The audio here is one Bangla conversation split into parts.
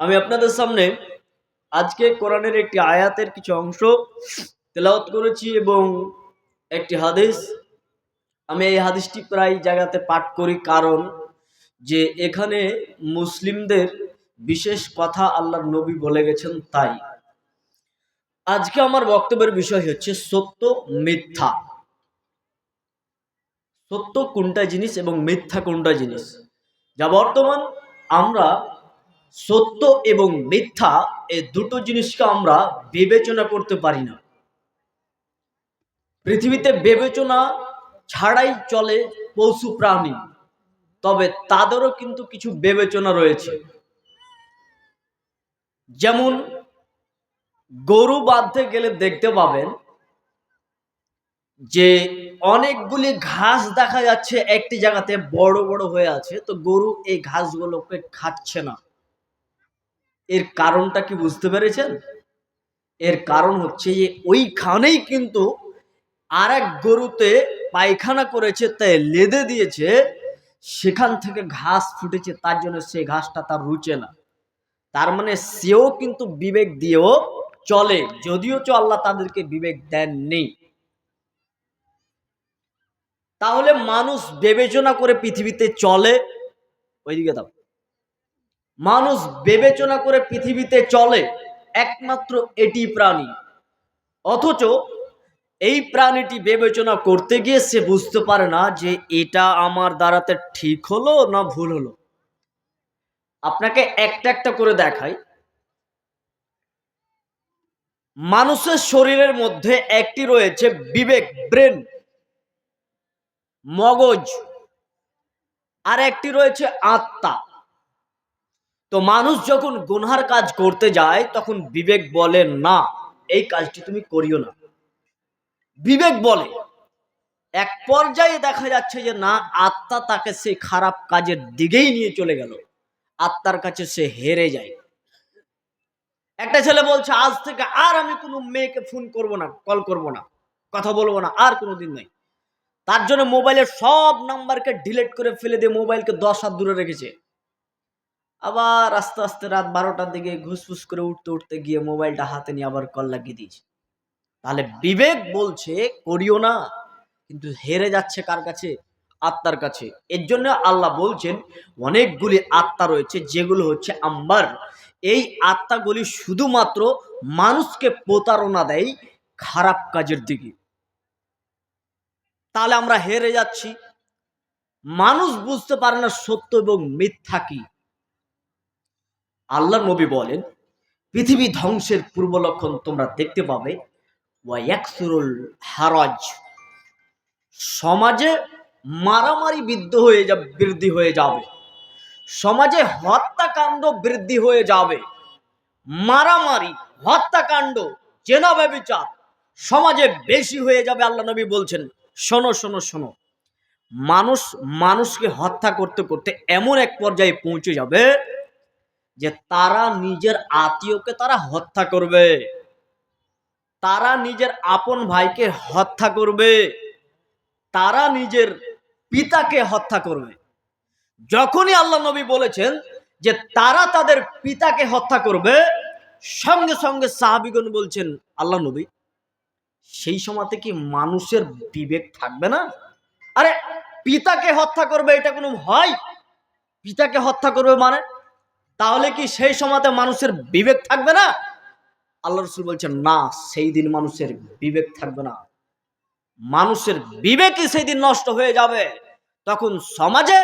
আমি আপনাদের সামনে আজকে কোরআনের একটি আয়াতের কিছু অংশ তেলাওয়াত করেছি এবং একটি হাদিস। আমি এই হাদিসটি প্রায় জায়গাতে পাঠ করি কারণ যে এখানে মুসলিমদের বিশেষ কথা আল্লাহর নবী বলে গেছেন তাই। আজকে আমার বক্তব্যের বিষয় হচ্ছে সত্য মিথ্যা। সত্য কোনটা জিনিস এবং মিথ্যা কোনটা জিনিস? যা বর্তমান আমরা সত্য এবং মিথ্যা এই দুটো জিনিসকে আমরা বিবেচনা করতে পারি না। পৃথিবীতে বিবেচনা ছাড়াই চলে পশু প্রাণী, তবে তাদেরও কিন্তু কিছু বিবেচনা রয়েছে। যেমন গরু বাঁধতে গেলে দেখতে পাবেন যে অনেকগুলি ঘাস দেখা যাচ্ছে, একটি জায়গাতে বড় বড় হয়ে আছে, তো গরু এই ঘাসগুলোকে খাচ্ছে না। এর কারণটা কি বুঝতে পেরেছেন? এর কারণ হচ্ছে যে ওইখানেই কিন্তু আর এক গরুতে পায়খানা করেছে, তাই লেদে দিয়েছে, সেখান থেকে ঘাস ফুটেছে, তার জন্য সেই ঘাসটা তার রুচে না। তার মানে সেও কিন্তু বিবেক দিয়েও চলে, যদিও চ আল্লাহ তাদেরকে বিবেক দেননি। তাহলে মানুষ বিবেচনা করে পৃথিবীতে চলে। ওইদিকে দাও। মানুষ বিবেচনা করে পৃথিবীতে চলে, একমাত্র এটি প্রাণী। অথচ এই প্রাণীটি বিবেচনা করতে গিয়ে সে বুঝতে পারে না যে এটা আমার দ্বারাতে ঠিক হলো না ভুল হলো। আপনাকে একটা একটা করে দেখাই। মানুষের শরীরের মধ্যে একটি রয়েছে বিবেক, ব্রেন। মগজ। আর একটি রয়েছে আত্মা। তো মানুষ যখন গুনহার কাজ করতে যায়, তখন বিবেক বলে, না, এই কাজটি তুমি করিও না। বিবেক বলে। এক পর্যায়ে দেখা যাচ্ছে যে, না, আত্মা তাকে সেই খারাপ কাজের দিকেই নিয়ে চলে গেল। আত্মার কাছে সে হেরে যায়। একটা ছেলে বলছে, আজ থেকে আর আমি কোনো মেয়েকে ফোন করব না, কল করব না, কথা বলব না, আর কোনো দিন নাই তার জন্য মোবাইলের সব নাম্বারকে ডিলিট করে ফেলে দিয়ে মোবাইলকে দশ হাত দূরে রেখেছে। আবার আস্তে আস্তে রাত বারোটার দিকে ঘুসফুস করে উঠতে উঠতে গিয়ে মোবাইলটা হাতে নিয়ে আবার কল লাগিয়ে দিয়েছে। তাহলে বিবেক বলছে, করিও না, কিন্তু হেরে যাচ্ছে কার কাছে? আত্মার কাছে। এর জন্য আল্লাহ বলছেন, অনেকগুলি আত্মা রয়েছে, যেগুলো হচ্ছে আম্বার। এই আত্মাগুলি শুধুমাত্র মানুষকে প্রতারণা দেয় খারাপ কাজের দিকে। তাহলে আমরা হেরে যাচ্ছি। মানুষ বুঝতে পারে না সত্য এবং মিথ্যা কি। আল্লাহ নবী বলেন, পৃথিবী ধ্বংসের পূর্ব লক্ষণ তোমরা দেখতে পাবে। ওয়াকসুরুল হারাজ। সমাজে মারামারি বৃদ্ধ হয়ে যাবে বৃদ্ধি হয়ে যাবে। সমাজে হত্যাকাণ্ড বৃদ্ধি হয়ে যাবে। মারামারি, হত্যাকাণ্ড, জেনা ব্যবচার সমাজে বেশি হয়ে যাবে, আল্লাহ নবী বলছেন। শোনো শোনো শোনো। মানুষ, মানুষকে হত্যা করতে করতে এমন এক পর্যায়ে পৌঁছে যাবে যে তারা নিজের আত্মীয়কে তারা হত্যা করবে। তারা নিজের আপন ভাইকে হত্যা করবে। তারা নিজের পিতাকে হত্যা করবে। যখনই আল্লাহ নবী বলেছেন যে তারা তাদের পিতাকে হত্যা করবে, সঙ্গে সঙ্গে সাহাবিগণ বলছেন, আল্লাহ নবী সেই সময়তে কি মানুষের বিবেক থাকবে না? আরে, পিতাকে হত্যা করবে, এটা কোনো হয় পিতাকে হত্যা করবে মানে? তাহলে কি সেই সময়তে মানুষের বিবেক থাকবে না? আল্লাহ রসুল বলছেন, না, সেই দিন মানুষের বিবেক থাকবে না। মানুষের বিবেকই সেই দিন নষ্ট হয়ে যাবে। তখন সমাজে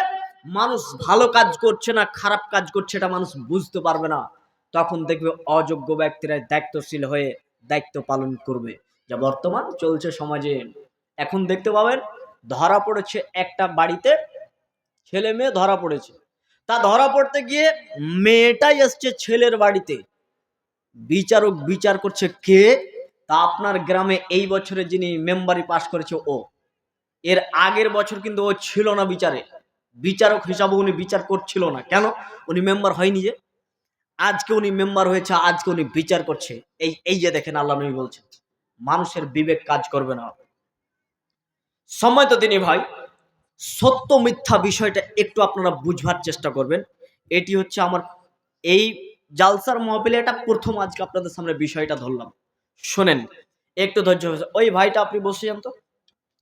মানুষ ভালো কাজ করছে না খারাপ কাজ করছে, এটা মানুষ বুঝতে পারবে না। তখন দেখবে অযোগ্য ব্যক্তিরা দায়িত্বশীল হয়ে দায়িত্ব পালন করবে। যা বর্তমান চলছে সমাজে। এখন দেখতে পাবেন, ধরা পড়েছে একটা বাড়িতে ছেলে মেয়ে ধরা পড়েছে। তা ধরা পড়তে গিয়ে মেয়েটাই এসছে ছেলের বাড়িতে। বিচারক বিচার করছে কে? তা আপনার গ্রামে এই বছরে যিনি মেম্বারি পাশ করেছে ও। এর আগের বছর কিন্তু ও ছিল না বিচারে। বিচারক হিসাবে উনি বিচার করছিল না। কেন? উনি মেম্বার হয়নি যে। আজকে উনি মেম্বার হয়েছে, আজকে উনি বিচার করছে। এই এই যে দেখেন, আল্লাহ নবী বলছেন। মানুষের বিবেক কাজ করবে না। সময় তো তিনি ভাই, সত্য মিথ্যা বিষয়টা একটু আপনারা বুঝবার চেষ্টা করবেন। এটি হচ্ছে আমার, এই জালসার মহবিলে এটা প্রথম আজকে আপনাদের সামনে বিষয়টা ধরলাম। শোনেন, একটু ধৈর্য হয়েছে ওই ভাইটা আপনি বসে যান তো।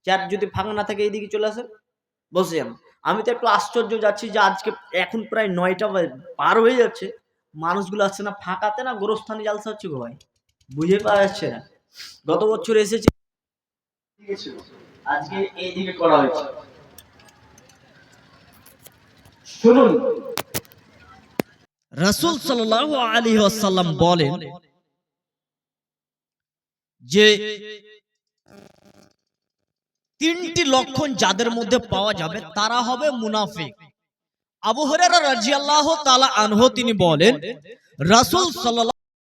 চেয়ার যদি ফাঁকা না থাকে এইদিকে চলে আসেন, বসে যান। আমি তো একটু আশ্চর্য যাচ্ছি যে আজকে এখন প্রায় নয়টা পার হয়ে যাচ্ছে। মানুষগুলো আসছে না, ফাঁকাতে না, গোরস্থানে জালসা হচ্ছে গো ভাই। বুঝে পাওয়া যাচ্ছে না। গত বছর এসেছে। আজকে এইদিকে করা হয়েছে। শুনুন। রসুল সাল্লাহ আলী আসাল্লাম বলেন যে তিনটি লক্ষণ যাদের মধ্যে পাওয়া যাবে তারা হবে মুনাফিক। আবু হরেরা রাজিয়াল্লাহ তালা আনহ তিনি বলেন রাসূল সাল্লাল্লাহু